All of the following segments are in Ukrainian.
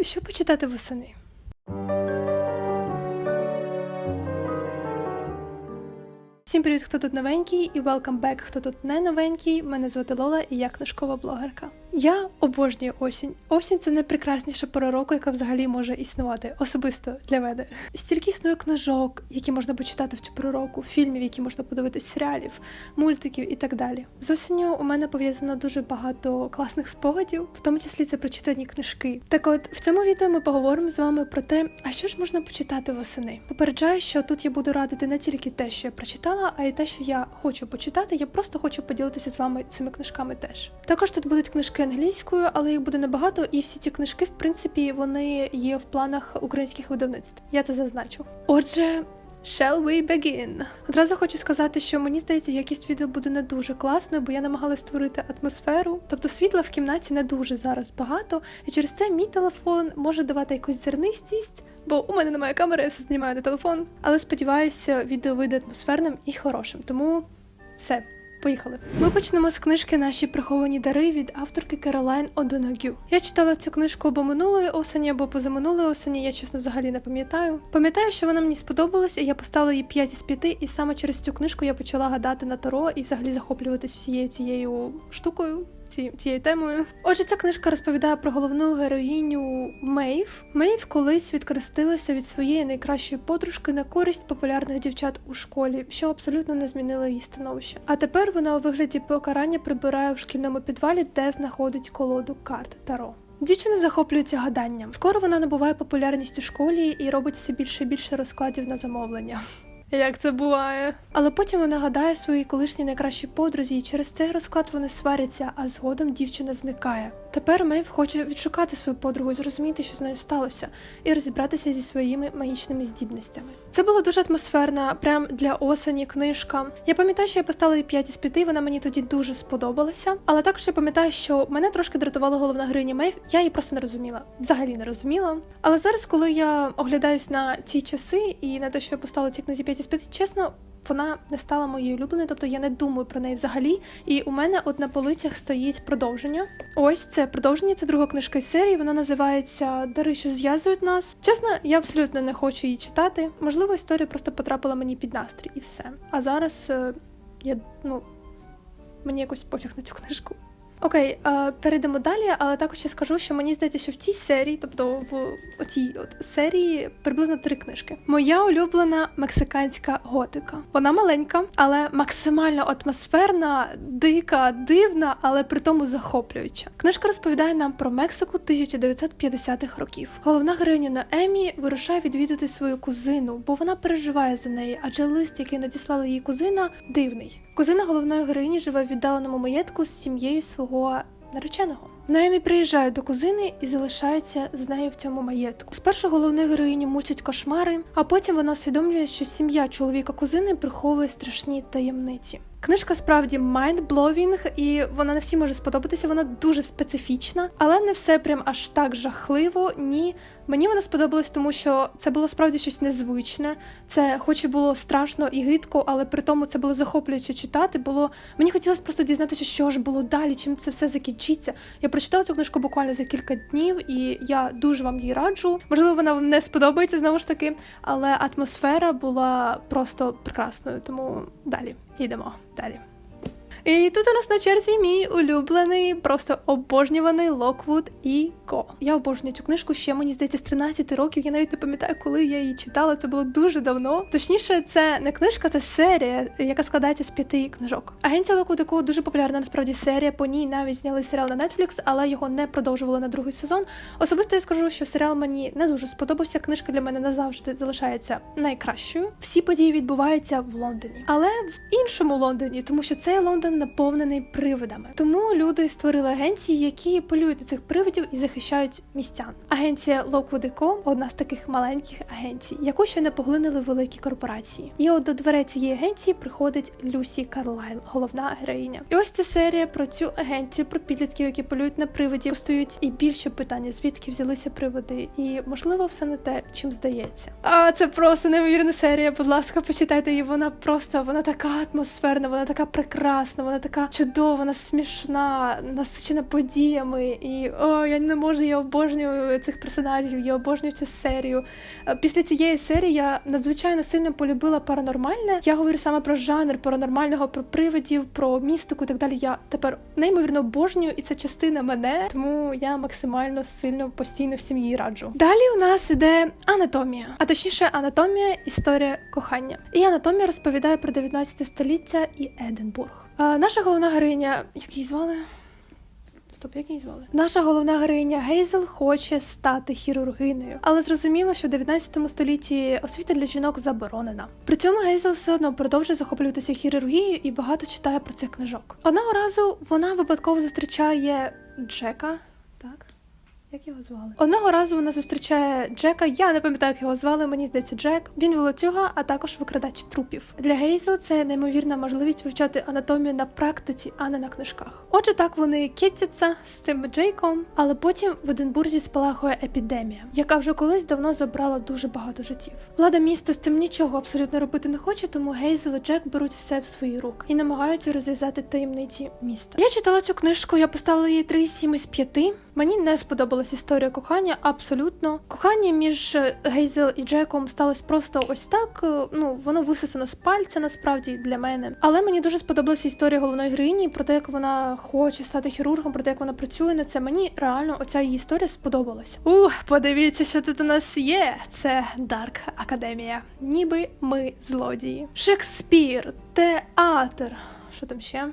Що почитати восени? Всім привіт, хто тут новенький, і welcome back, хто тут не новенький. Мене звати Лола, і я книжкова блогерка. Я обожнюю осінь. Осінь це найпрекрасніша пора року, яка взагалі може існувати, особисто для мене. Стільки існує книжок, які можна почитати в цю пору року, фільмів, які можна подивитись, серіалів, мультиків і так далі. З осінню у мене пов'язано дуже багато класних спогадів, в тому числі це прочитані книжки. Так от в цьому відео ми поговоримо з вами про те, а що ж можна почитати восени. Попереджаю, що тут я буду радити не тільки те, що я прочитала, а й те, що я хочу почитати. Я просто хочу поділитися з вами цими книжками теж. Також тут будуть книжки англійською, але їх буде небагато, і всі ці книжки, в принципі, вони є в планах українських видавництв. Я це зазначу. Отже. Shall we begin? Одразу хочу сказати, що мені здається, якість відео буде не дуже класною, бо я намагалась створити атмосферу. Тобто світла в кімнаті не дуже зараз багато, і через це мій телефон може давати якусь зернистість, бо у мене немає камери, я все знімаю на телефон. Але сподіваюся, відео вийде атмосферним і хорошим. Тому все. Поїхали. Ми почнемо з книжки Наші приховані дари від авторки Керолайн Одоногю. Я читала цю книжку або минулої осені, або позаминулої осені. Я чесно взагалі не пам'ятаю. Пам'ятаю, що вона мені сподобалась, і я поставила їй 5 із 5, і саме через цю книжку я почала гадати на таро і взагалі захоплюватись всією цією штукою. Ці- Цією темою. Отже, ця книжка розповідає про головну героїню Мейв. Мейв колись відкрестилася від своєї найкращої подружки на користь популярних дівчат у школі, що абсолютно не змінило її становище. А тепер вона у вигляді покарання прибирає в шкільному підвалі, де знаходить колоду карт Таро. Дівчина захоплюється гаданням. Скоро вона набуває популярність у школі і робить все більше і більше розкладів на замовлення. Як це буває? Але потім вона гадає своїй колишній найкращій подрузі, і через цей розклад вони сваряться, а згодом дівчина зникає. Тепер Мейв хоче відшукати свою подругу і зрозуміти, що з нею сталося, і розібратися зі своїми магічними здібностями. Це була дуже атмосферна, прям для осені книжка. Я пам'ятаю, що я поставила їй 5 із 5, вона мені тоді дуже сподобалася. Але також я пам'ятаю, що мене трошки дратувала головна героїня Мейв, я її просто не розуміла. Взагалі не розуміла. Але зараз, коли я оглядаюсь на ті часи і на те, що я поставила цій книзі 5 із 5, чесно. Вона не стала моєю улюбленою, тобто я не думаю про неї взагалі. І у мене от на полицях стоїть продовження. Ось це продовження, це друга книжка із серії. Вона називається Дари, що зв'язують нас. Чесно, я абсолютно не хочу її читати. Можливо, історія просто потрапила мені під настрій і все. А зараз е, я ну мені якось пофіг на цю книжку. Окей, е, перейдемо далі, але також я скажу, що мені здається, що в цій серії, тобто в оцій от серії, приблизно три книжки. Моя улюблена мексиканська готика. Вона маленька, але максимально атмосферна, дика, дивна, але при тому захоплююча. Книжка розповідає нам про Мексику 1950-х років. Головна героїня Наемі вирушає відвідати свою кузину, бо вона переживає за неї, адже лист, який надіслала її кузина, дивний. Кузина головної героїні живе в віддаленому маєтку з сім'єю свого нареченого. Наймі приїжджає до кузини і залишається з нею в цьому маєтку. Спершу головну героїню мучать кошмари, а потім вона усвідомлює, що сім'я чоловіка кузини приховує страшні таємниці. Книжка справді mind-blowing, і вона не всім може сподобатися. Вона дуже специфічна, але не все прям аж так жахливо. Ні, мені вона сподобалась, тому що це було справді щось незвичне. Це, хоч і було страшно і гидко, але при тому це було захоплююче читати. Було мені хотілося просто дізнатися, що ж було далі, чим це все закінчиться. Я прочитала цю книжку буквально за кілька днів, і я дуже вам її раджу. Можливо, вона вам не сподобається знову ж таки, але атмосфера була просто прекрасною. Тому далі йдемо далі. І тут у нас на черзі мій улюблений, просто обожнюваний Локвуд і Ко. Я обожнюю цю книжку ще мені здається з 13 років. Я навіть не пам'ятаю, коли я її читала. Це було дуже давно. Точніше, це не книжка, це серія, яка складається з п'яти книжок. Агенція Локвуд і Ко дуже популярна насправді серія. По ній навіть зняли серіал на Netflix, але його не продовжували на другий сезон. Особисто я скажу, що серіал мені не дуже сподобався. Книжка для мене назавжди залишається найкращою. Всі події відбуваються в Лондоні, але в іншому Лондоні, тому що цей Лондон наповнений привидами. Тому люди створили агенції, які полюють на цих привидів і захищають містян. Агенція Lockwood.co – одна з таких маленьких агенцій, яку ще не поглинили великі корпорації. І от до дверей цієї агенції приходить Люсі Карлайл, головна героїня. І ось ця серія про цю агенцію, про підлітків, які полюють на привидів, стоють і більше питання, звідки взялися привиди, і можливо все не те, чим здається. А це просто неймовірна серія. Будь ласка, почитайте її. Вона просто вона така атмосферна, вона така прекрасна. Дійсно вона така чудова, вона смішна, насичена подіями. І о, я не можу, я обожнюю цих персонажів, я обожнюю цю серію. Е, Після цієї серії я надзвичайно сильно полюбила паранормальне. Я говорю саме про жанр паранормального, про привидів, про містику і так далі. Я тепер неймовірно обожнюю, і це частина мене, тому я максимально сильно постійно всім її раджу. Далі у нас іде анатомія, а точніше, анатомія історія кохання. І анатомія розповідає про 19 століття і Единбург. Наша головна героїня, як її звали? Стоп, як її звали? Наша головна героїня Гейзел хоче стати хірургинею, але зрозуміло, що в 19 столітті освіта для жінок заборонена. При цьому Гейзел все одно продовжує захоплюватися хірургією і багато читає про це книжок. Одного разу вона випадково зустрічає Джека. Як його звали? Одного разу вона зустрічає Джека. Я не пам'ятаю, як його звали. Мені здається, Джек. Він волоцюга, а також викрадач трупів. Для Гейзел це неймовірна можливість вивчати анатомію на практиці, а не на книжках. Отже, так вони кітяться з цим Джейком, але потім в Единбурзі спалахує епідемія, яка вже колись давно забрала дуже багато життів. Влада міста з цим нічого абсолютно робити не хоче, тому Гейзел і Джек беруть все в свої руки і намагаються розв'язати таємниці міста. Я читала цю книжку, я поставила їй 3,7 із 5. Мені не сподобалась історія кохання абсолютно. Кохання між Гейзел і Джеком сталося просто ось так. е, Ну воно висосано з пальця насправді для мене. Але мені дуже сподобалася історія головної героїні про те, як вона хоче стати хірургом, про те, як вона працює на це. Мені реально оця її історія сподобалася. Ух, подивіться, що тут у нас є. Це Дарк Академія. Ніби ми злодії. Шекспір, театр. Що там ще?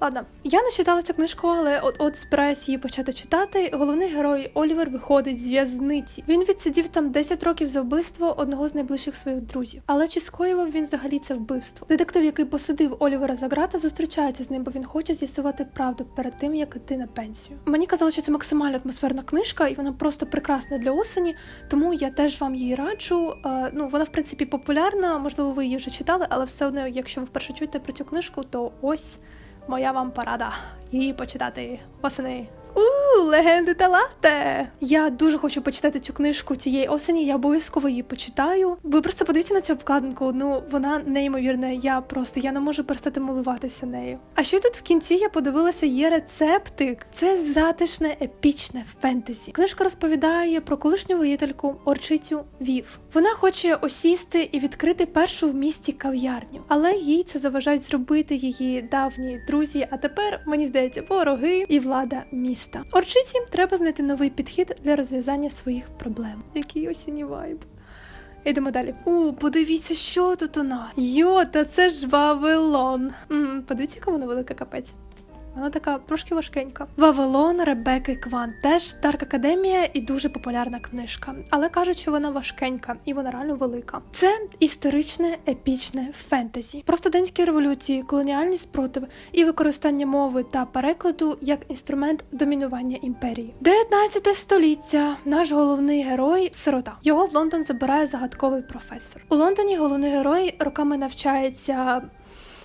Ладно, я не читала цю книжку, але от от збираюся її почати читати. Головний герой Олівер виходить з в'язниці. Він відсидів там 10 років за вбивство одного з найближчих своїх друзів. Але чи скоював він взагалі це вбивство? Детектив, який посадив Олівера за грата, зустрічається з ним, бо він хоче з'ясувати правду перед тим, як іти на пенсію. Мені казали, що це максимально атмосферна книжка, і вона просто прекрасна для осені. Тому я теж вам її раджу. Е, ну вона в принципі популярна. Можливо, ви її вже читали, але все одно, якщо ви вперше чуєте про цю книжку, то ось моя вам порада її почитати восени. Легенди Талате! Я дуже хочу почитати цю книжку цієї осені. Я обов'язково її почитаю. Ви просто подивіться на цю обкладинку. Ну вона неймовірна. Я просто я не можу перестати милуватися нею. А ще тут в кінці я подивилася є рецептик. Це затишне епічне фентезі. Книжка розповідає про колишню воїтельку Орчицю Вів. Вона хоче осісти і відкрити першу в місті кав'ярню, але їй це заважають зробити її давні друзі. А тепер мені здається, вороги і влада міста. Орчиці треба знайти новий підхід для розв'язання своїх проблем. Який осінній вайб. Йдемо далі. О, подивіться, що тут у нас. Йо, та це ж Вавилон. м подивіться, яка вона велика капець. Вона така трошки важкенька. Вавилон Ребекки Кван теж Дарк Академія і дуже популярна книжка. Але кажуть, що вона важкенька і вона реально велика. Це історичне епічне фентезі про студентські революції, колоніальні спротиви і використання мови та перекладу як інструмент домінування імперії. 19 століття. Наш головний герой сирота. Його в Лондон забирає загадковий професор. У Лондоні головний герой роками навчається.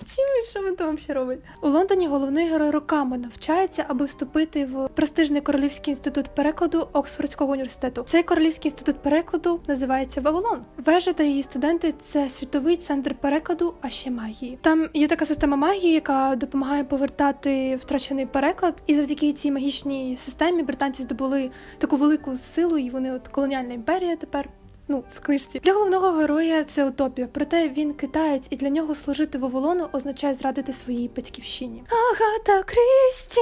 Чим що він там ще робить? У Лондоні головний герой роками навчається, аби вступити в престижний королівський інститут перекладу Оксфордського університету. Цей королівський інститут перекладу називається Вавилон. Вежа та її студенти це світовий центр перекладу, а ще магії. Там є така система магії, яка допомагає повертати втрачений переклад. І завдяки цій магічній системі британці здобули таку велику силу, і вони от колоніальна імперія тепер. Ну, в книжці для головного героя це утопія, проте він китаєць, і для нього служити Вавилону означає зрадити своїй батьківщині. Агата Крісті.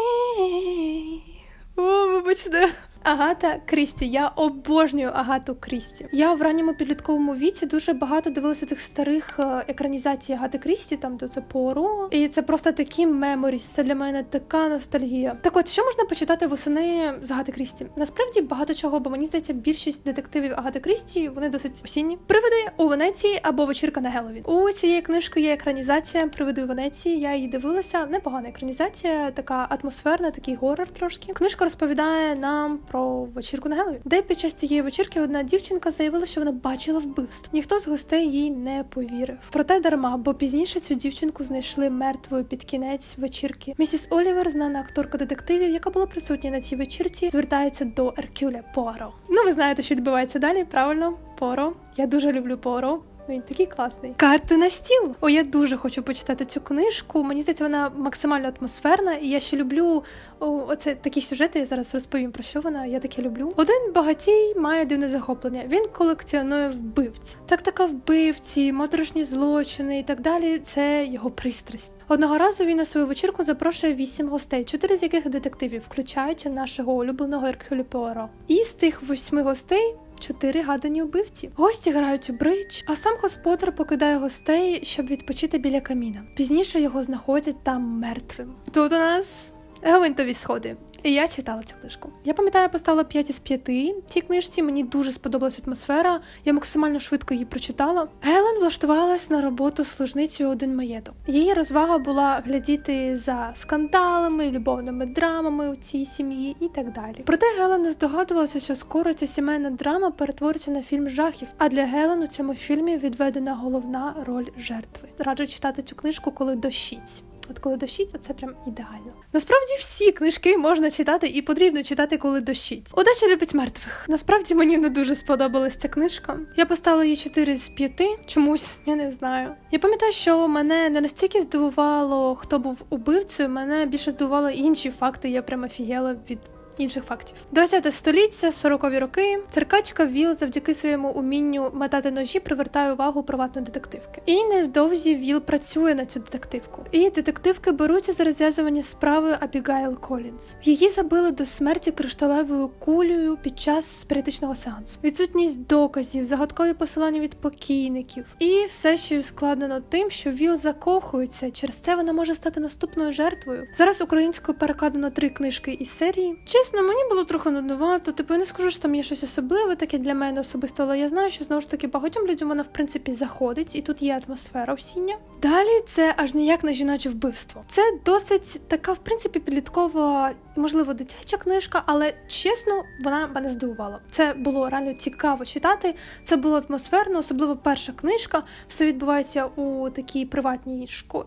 О, вибачте. Агата Крісті. Я обожнюю Агату Крісті. Я в ранньому підлітковому віці дуже багато дивилася цих старих е, екранізацій Агати Крісті, там де це Поро. І це просто такі меморіс. Це для мене така ностальгія. Так от, що можна почитати восени з Агати Крісті? Насправді багато чого, бо мені здається, більшість детективів Агати Крісті вони досить осінні. Привиди у Венеції або вечірка на Геловін. У цієї книжки є екранізація Привиди у Венеції. Я її дивилася. Непогана екранізація, така атмосферна, такий горор трошки. Книжка розповідає нам про вечірку на Геловін, де під час цієї вечірки одна дівчинка заявила, що вона бачила вбивство. Ніхто з гостей їй не повірив. Проте дарма, бо пізніше цю дівчинку знайшли мертвою під кінець вечірки. Місіс Олівер, знана акторка детективів, яка була присутня на цій вечірці, звертається до Еркюля Пуаро. Ну, ви знаєте, що відбувається далі, правильно? Поро. Я дуже люблю Поро. Ну, Він такий класний. Карти на стіл. О, я дуже хочу почитати цю книжку. Мені здається, вона максимально атмосферна, і я ще люблю оце такі сюжети. Я зараз розповім про що вона. Я таке люблю. Один багатій має дивне захоплення. Він колекціонує вбивць. Так така вбивці, моторошні злочини і так далі. Це його пристрасть. Одного разу він на свою вечірку запрошує вісім гостей, чотири з яких детективів, включаючи нашого улюбленого Еркюлі Пуаро. І з тих восьми гостей. Чотири гадані вбивці. Гості грають у бридж, а сам господар покидає гостей, щоб відпочити біля каміна. Пізніше його знаходять там мертвим. Тут у нас гвинтові сходи. І я читала цю книжку. Я пам'ятаю, я поставила 5 із 5 цій книжці. Мені дуже сподобалася атмосфера. Я максимально швидко її прочитала. Гелен влаштувалась на роботу служницею один маєток. Її розвага була глядіти за скандалами, любовними драмами у цій сім'ї і так далі. Проте Гелен не здогадувалася, що скоро ця сімейна драма перетвориться на фільм жахів. А для Гелен у цьому фільмі відведена головна роль жертви. Раджу читати цю книжку, коли дощить. От коли дощиться, це прям ідеально. Насправді всі книжки можна читати і потрібно читати, коли дощить. Удача любить мертвих. Насправді мені не дуже сподобалась ця книжка. Я поставила їй 4 з 5, чомусь, я не знаю. Я пам'ятаю, що мене не настільки здивувало, хто був убивцею, мене більше здивувало інші факти. Я прям офігела від. Інших фактів 20 століття, 40-ві роки. Циркачка Віл завдяки своєму умінню метати ножі привертає увагу приватної детективки. І невдовзі Віл працює на цю детективку. І детективки беруться за розв'язування справи Абігайл Колінз. Її забили до смерті кришталевою кулею під час спіритичного сеансу. Відсутність доказів, загадкові посилання від покійників. І все ще ускладнено тим, що Віл закохується. Через це вона може стати наступною жертвою. Зараз українською перекладено три книжки із серії. Чесно, мені було трохи нудновато. Типу, я не скажу, що там є щось особливе, таке для мене особисто, але я знаю, що знову ж таки багатьом людям вона в принципі заходить, і тут є атмосфера осіння. Далі це аж ніяк не жіноче вбивство. Це досить така, в принципі, підліткова, можливо, дитяча книжка, але чесно, вона мене здивувала. Це було реально цікаво читати. Це було атмосферно, особливо перша книжка. Все відбувається у такій приватній школі.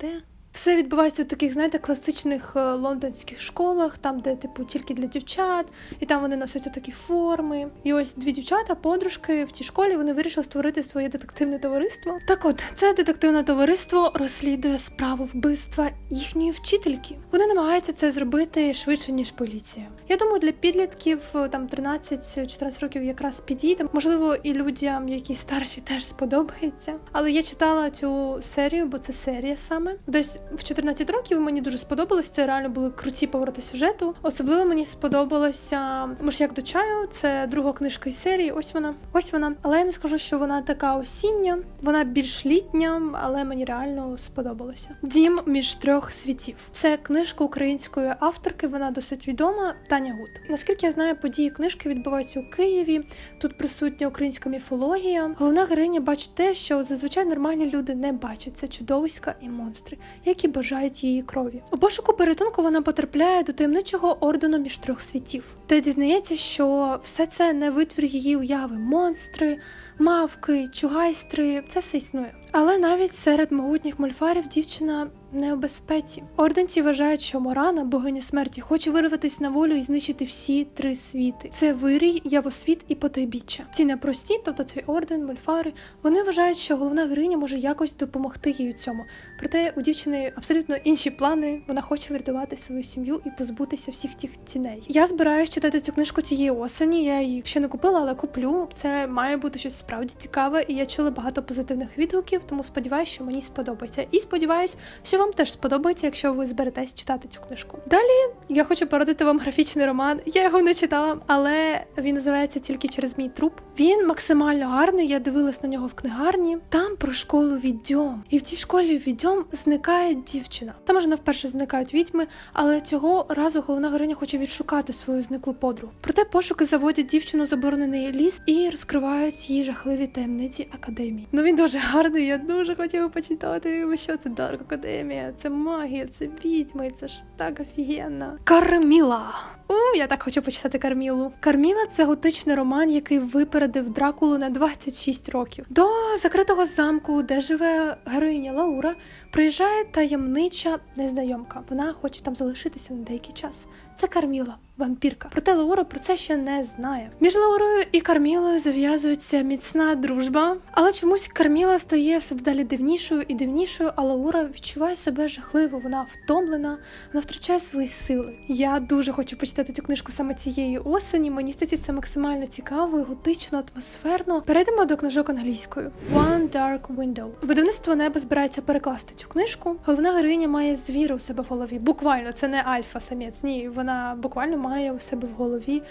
Де? Все відбувається у таких, знаєте, класичних е, лондонських школах, там, де типу тільки для дівчат, і там вони носять такі форми. І ось дві дівчата, подружки в цій школі, вони вирішили створити своє детективне товариство. Так от, це детективне товариство розслідує справу вбивства їхньої вчительки. Вони намагаються це зробити швидше ніж поліція. Я думаю, для підлітків е, там 13-14 років якраз підійде. Можливо, і людям, які старші, теж сподобається. Але я читала цю серію, бо це серія саме. Десь в 14 років мені дуже сподобалось. Це реально були круті повороти сюжету. Особливо мені сподобалося «Муж як до чаю. Це друга книжка із серії. Ось вона. Ось вона. Але я не скажу, що вона така осіння, вона більш літня, але мені реально сподобалося. Дім між трьох світів. Це книжка української авторки. Вона досить відома. Таня Гуд. Наскільки я знаю, події книжки відбуваються у Києві. Тут присутня українська міфологія. Головна героїня бачить те, що зазвичай нормальні люди не бачать. Це чудовиська і монстри, які бажають її крові. У пошуку порятунку вона потрапляє до таємничого ордену між трьох світів, де дізнається, що все це не витвір її уяви, монстри. Мавки, чугайстри, це все існує. Але навіть серед могутніх мольфарів дівчина не у безпеці. Орденці вважають, що Морана, богиня смерті, хоче вирватися на волю і знищити всі три світи: це вирій, явосвіт і потойбіччя. Ці непрості, тобто цей орден, мольфари, вони вважають, що головна героїня може якось допомогти їй у цьому. Проте у дівчини абсолютно інші плани. Вона хоче врятувати свою сім'ю і позбутися всіх тих ціней. Я збираюсь читати цю книжку цієї осені. Я її ще не купила, але куплю. Це має бути щось справді цікаве, і я чула багато позитивних відгуків, тому сподіваюся, що мені сподобається. І сподіваюсь, що вам теж сподобається, якщо ви зберетесь читати цю книжку. Далі я хочу порадити вам графічний роман. Я його не читала, але він називається тільки через мій труп. Він максимально гарний. Я дивилась на нього в книгарні. Там про школу відьом. І в цій школі відьом зникає дівчина. Там вже не вперше зникають відьми, але цього разу головна героїня хоче відшукати свою зниклу подругу. Проте пошуки заводять дівчину заборонений ліс і розкривають її жахливі таємниці академії. Ну він дуже гарний. Я дуже хотіла почитати. Що це Дарк Академія? Це магія, це відьми, це ж так офігенно. Карміла. У, я так хочу почитати Кармілу. Карміла це готичний роман, який випередив Дракулу на 26 років. До закритого замку, де живе героїня Лаура, приїжджає таємнича незнайомка. Вона хоче там залишитися на деякий час. це Карміла, вампірка. Проте Лаура про це ще не знає. Між Лаурою і Кармілою зав'язується міцна дружба, але чомусь Карміла стає все дедалі дивнішою і дивнішою, а Лаура відчуває себе жахливо. Вона втомлена, вона втрачає свої сили. Я дуже хочу почитати цю книжку саме цієї осені. Мені здається, це максимально цікаво, і готично, атмосферно. Перейдемо до книжок англійською. One Dark Window. Видавництво небо збирається перекласти цю книжку. Головна героїня має звіра у себе в голові. Буквально це не альфа самець. Ні, вона буквально має у себе в голові.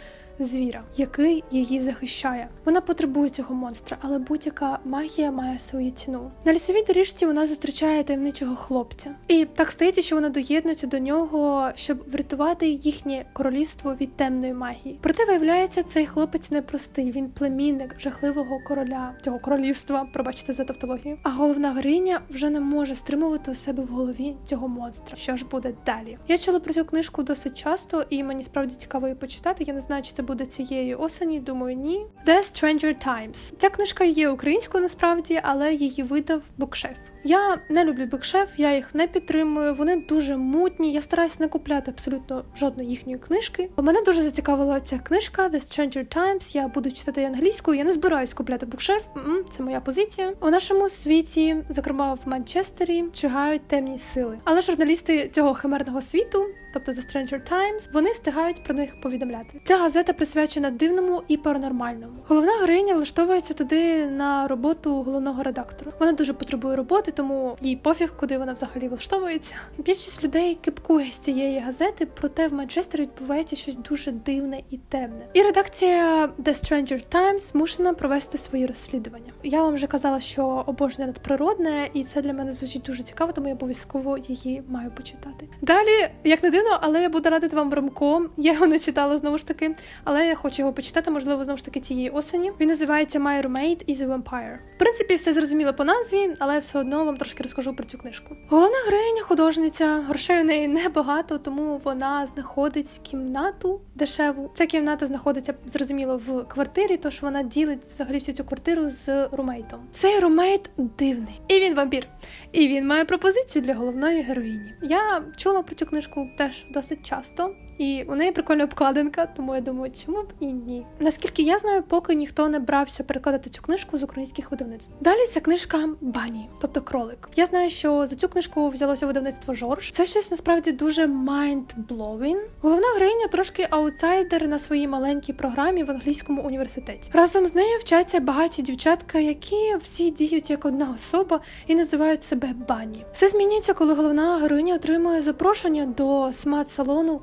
Звіра, який її захищає. Вона потребує цього монстра, але будь-яка магія має свою ціну. На лісовій доріжці вона зустрічає таємничого хлопця, і так стається, що вона доєднується до нього, щоб врятувати їхнє королівство від темної магії. Проте виявляється, цей хлопець непростий. Він племінник жахливого короля цього королівства. Пробачте за тавтологію. А головна героїня вже не може стримувати у себе в голові цього монстра. Що ж буде далі? Я чула про цю книжку досить часто, і мені справді цікаво її почитати. Я не знаю, чи це буде цієї осені. Думаю, ні. The Stranger Times. Ця книжка є українською насправді, але її видав букшеф. Я не люблю букшеф, я їх не підтримую. Вони дуже мутні. Я стараюсь не купляти абсолютно жодної їхньої книжки. Мене дуже зацікавила ця книжка The Stranger Times. Я буду читати англійською. Я не збираюсь купляти букшеф. Це моя позиція. У нашому світі, зокрема в Манчестері, чигають темні сили. Але журналісти цього химерного світу, тобто The Stranger Times, вони встигають про них повідомляти. Ця газета присвячена дивному і паранормальному. Головна героїня влаштовується туди на роботу головного редактора. Вона дуже потребує роботи, тому їй пофіг, куди вона взагалі влаштовується. Більшість людей кипкує з цієї газети, проте в Манчестері відбувається щось дуже дивне і темне. І редакція The Stranger Times змушена провести свої розслідування. Я вам вже казала, що обожнює надприродне, і це для мене звучить дуже цікаво, тому я обов'язково її маю почитати. Далі, як не дивно, але я буду радити вам ромком. Я його не читала знову ж таки, але я хочу його почитати, можливо, знову ж таки цієї осені. Він називається My Roommate is a Vampire. В принципі, все зрозуміло по назві, але все одно вам трошки розкажу про цю книжку. Головна героїня художниця, грошей у неї небагато, тому вона знаходить кімнату дешеву. Ця кімната знаходиться зрозуміло в квартирі, тож вона ділить взагалі всю цю квартиру з румейтом. Цей румейт дивний, і він вампір. І він має пропозицію для головної героїні. Я чула про цю книжку теж досить часто, і у неї прикольна обкладинка, тому я думаю, чому б і ні. Наскільки я знаю, поки ніхто не брався перекладати цю книжку з українських видавництв. Далі ця книжка Бані, тобто кролик. Я знаю, що за цю книжку взялося видавництво Жорж. Це щось насправді дуже mind-blowing. Головна героїня трошки аутсайдер на своїй маленькій програмі в англійському університеті. Разом з нею вчаться багаті дівчатка, які всі діють як одна особа і називають себе бані. Все змінюється, коли головна героїня отримує запрошення до смат-салону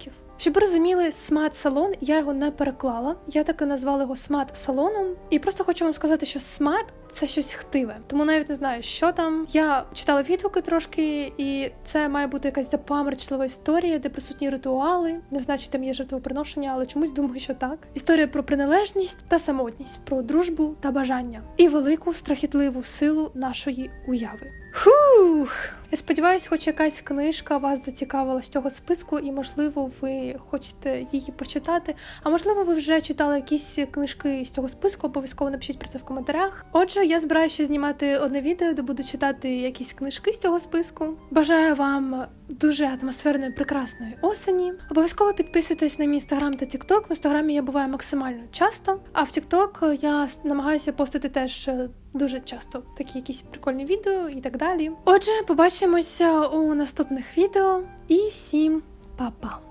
кроликів. Щоб ви розуміли, смат-салон я його не переклала. Я таки назвала його смат-салоном. І просто хочу вам сказати, що смат це щось хтиве. Тому навіть не знаю, що там. Я читала відгуки трошки, і це має бути якась запаморчлива історія, де присутні ритуали. Не знаю, чи там є жертвоприношення, але чомусь думаю, що так. Історія про приналежність та самотність, про дружбу та бажання і велику страхітливу силу нашої уяви. Хух! Я сподіваюся, хоч якась книжка вас зацікавила з цього списку, і, можливо, ви хочете її почитати. А можливо, ви вже читали якісь книжки з цього списку, обов'язково напишіть про це в коментарях. Отже, я збираюся знімати одне відео, де буду читати якісь книжки з цього списку. Бажаю вам дуже атмосферної, прекрасної осені. Обов'язково підписуйтесь на мій інстаграм та тікток. В інстаграмі я буваю максимально часто, а в тікток я намагаюся постити теж. е, Дуже часто такі якісь прикольні відео і так далі. Отже, побачимося у наступних відео і всім па-па!